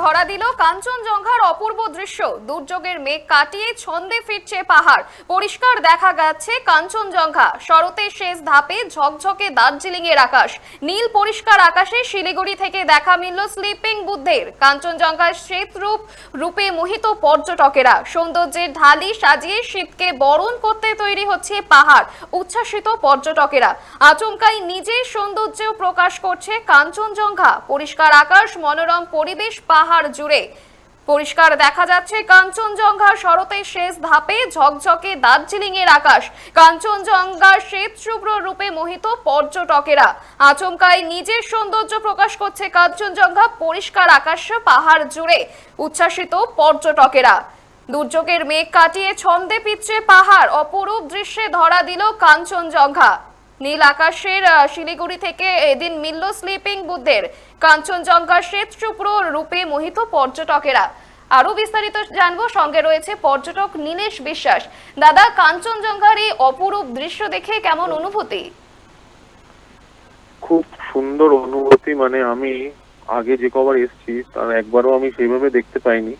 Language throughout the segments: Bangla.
ধরা দিল কাঞ্চনজঙ্ঘার অপূর্ব দৃশ্য। দুর্যোগের মেঘ কাটিয়ে ছন্দে ফিরছে পাহাড়। পরিষ্কার দেখা যাচ্ছে কাঞ্চনজঙ্ঘা। শরতের শেষ ধাপে ঝকঝকে দার্জিলিং এর আকাশ। নীল পরিষ্কার আকাশে শিলিগুড়ি থেকে দেখা মিলল স্লিপিং বুদ্ধের। কাঞ্চনজঙ্ঘার শ্বেত রূপ রূপে মোহিত পর্যটকেরা। সৌন্দর্যের ঢালি সাজিয়ে শীতকে বরণ করতে তৈরি হচ্ছে পাহাড়, উচ্ছ্বাসিত পর্যটকেরা। আচমকাই নিজের সৌন্দর্য প্রকাশ করছে কাঞ্চনজঙ্ঘা। পরিষ্কার আকাশ, মনোরম পরিবেশ পাহাড় জুড়ে। পরিষ্কার দেখা যাচ্ছে, কাঞ্চনজঙ্ঘা শরতের শেষ ধাপে ঝকঝকে দার্জিলিং এর আকাশ। কাঞ্চনজঙ্ঘার শ্বেত শুভ্র রূপে মোহিত পর্যটকেরা। আচমকায় নিজের সৌন্দর্য প্রকাশ করছে কাঞ্চনজঙ্ঘা পরিষ্কার আকাশ পাহাড় জুড়ে, উচ্ছ্বাসিত পর্যটকেরা। দুর্যোগের মেঘ কাটিয়ে ছন্দে পিচ্ছে পাহাড়, অপরূপ দৃশ্যে ধরা দিল কাঞ্চনজঙ্ঘা। নীল আকাশের শিলিগুড়ি থেকে এদিন মিলল স্লিপিং বুদ্ধের কাঞ্চনজঙ্ঘা শ্বেত শুভ্র রূপে মোহিত পর্যটকেরা। আরও বিস্তারিত জানব, সঙ্গে রয়েছে পর্যটক নীলেশ বিশ্বাস। দাদা, কাঞ্চনজঙ্ঘার এই অপরূপ দৃশ্য দেখে কেমন অনুভূতি? খুব সুন্দর অনুভূতি মানে আমি আগে যে কবার এসেছি, তার একবারও আমি সেইভাবে দেখতে পাইনি।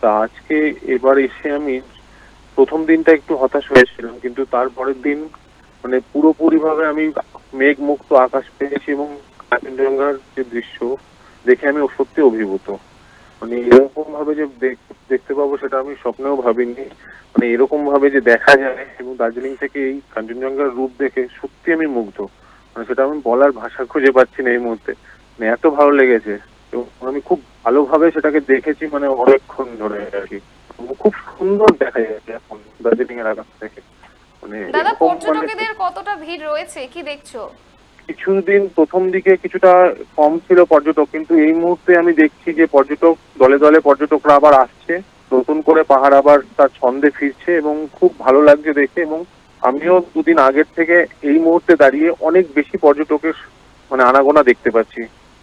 তা আজকে এবার এসে আমি প্রথম দিনটা একটু হতাশ হয়েছিলাম, কিন্তু তারপরের দিন মানে পুরোপুরি ভাবে আমি মেঘ মুক্ত আকাশ পেয়েছি এবং কাঞ্চনজঙ্ঘার যে দৃশ্য দেখে আমি সত্যি অভিভূত। মানে এরকম ভাবে যে দেখতে পাবো সেটা আমি স্বপ্নেও ভাবিনি। মানে এরকম ভাবে যে দেখা যায় এবং দার্জিলিং থেকে এই কাঞ্চনজঙ্ঘার রূপ দেখে সত্যি আমি মুগ্ধ। মানে সেটা আমি বলার ভাষা খুঁজে পাচ্ছি না এই মুহূর্তে। মানে এত ভালো লেগেছে এবং আমি খুব ভালোভাবে সেটাকে দেখেছি মানে অনেকক্ষণ ধরে আর কি। খুব সুন্দর দেখা যাচ্ছে এখন দার্জিলিং এর আকাশ থেকে দাদা মানে পর্যটকদের কতটা ভিড় রয়েছে? কি দেখছ? কিছুদিন প্রথম দিকে কিছুটা কম ছিল পর্যটক কিন্তু এই মুহূর্তে আমি দেখছি যে পর্যটক দলে দলে পর্যটকরা আবার আসছে। নতুন করে পাহাড় আবার তার ছন্দে ফিরছে এবং খুব ভালো লাগছে দেখে এবং আমিও দুদিন আগের থেকে এই মুহূর্তে দাঁড়িয়ে অনেক বেশি পর্যটকের মানে আনাগোনা দেখতে পাচ্ছি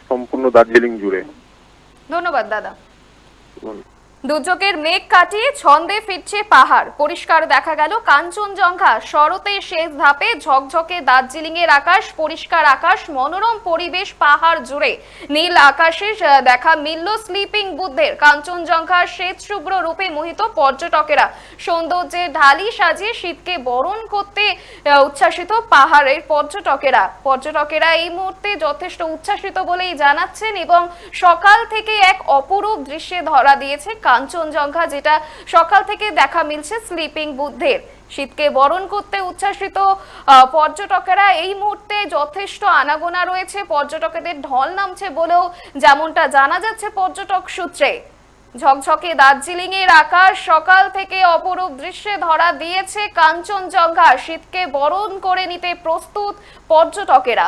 সম্পূর্ণ দার্জিলিং জুড়ে। ধন্যবাদ দাদা। দুর্যোগের মেঘ কাটিয়ে ছন্দে ফিরছে পাহাড়। পরিষ্কার দেখা গেল, কাঞ্চনজঙ্ঘা শরতের শেষ ধাপে ঝকঝকে দার্জিলিং এর আকাশ, পরিষ্কার আকাশ, মনোরম পরিবেশ, পাহাড় জুড়ে। নীল আকাশে দেখা মিলল স্লিপিং বুদ্ধের। কাঞ্চনজঙ্ঘার শ্বেত শুভ্র রূপে মোহিত পর্যটকেরা। সৌন্দর্যের ঢালি সাজিয়ে শীতকে বরণ করতে উচ্ছ্বাসিত পাহাড়ের পর্যটকেরা। পর্যটকেরা এই মুহূর্তে যথেষ্ট উচ্ছ্বাসিত বলেই জানাচ্ছেন এবং সকাল থেকে এক অপরূপ দৃশ্যে ধরা দিয়েছে কাঞ্চনজঙ্ঘা, যেটা সকাল থেকে দেখা মিলছে স্লিপিং বুদ্ধের। শীতকে বরণ করতে উচ্ছ্বাসিত পর্যটকেরা এই মুহূর্তে যথেষ্ট আনাগোনা রয়েছে। পর্যটকদের ঢল নামছে বলেও যেমনটা জানা যাচ্ছে পর্যটক সূত্রে। ঝকঝকে দার্জিলিং এর আকাশ সকাল থেকে অপরূপ দৃশ্যে ধরা দিয়েছে কাঞ্চনজঙ্ঘা। শীতকে বরণ করে নিতে প্রস্তুত পর্যটকেরা।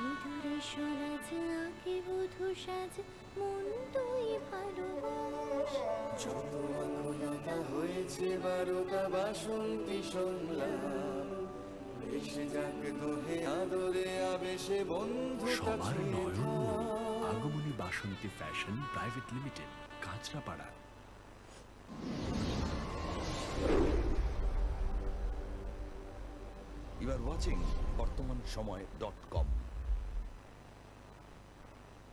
সিঁদুরে সরাজ আঁকে বধু সাজ মন তুই ভালোবাস। যত আকুলতা হয়েছে বারোটা বাসন্তী সংলাপ। এসে যাক দোহে আদরে আবেশে বন্ধু সবার নয়ন Agomoni Basanti fashion private limited Kanchrapara. You are watching বর্তমান সময় ডট কম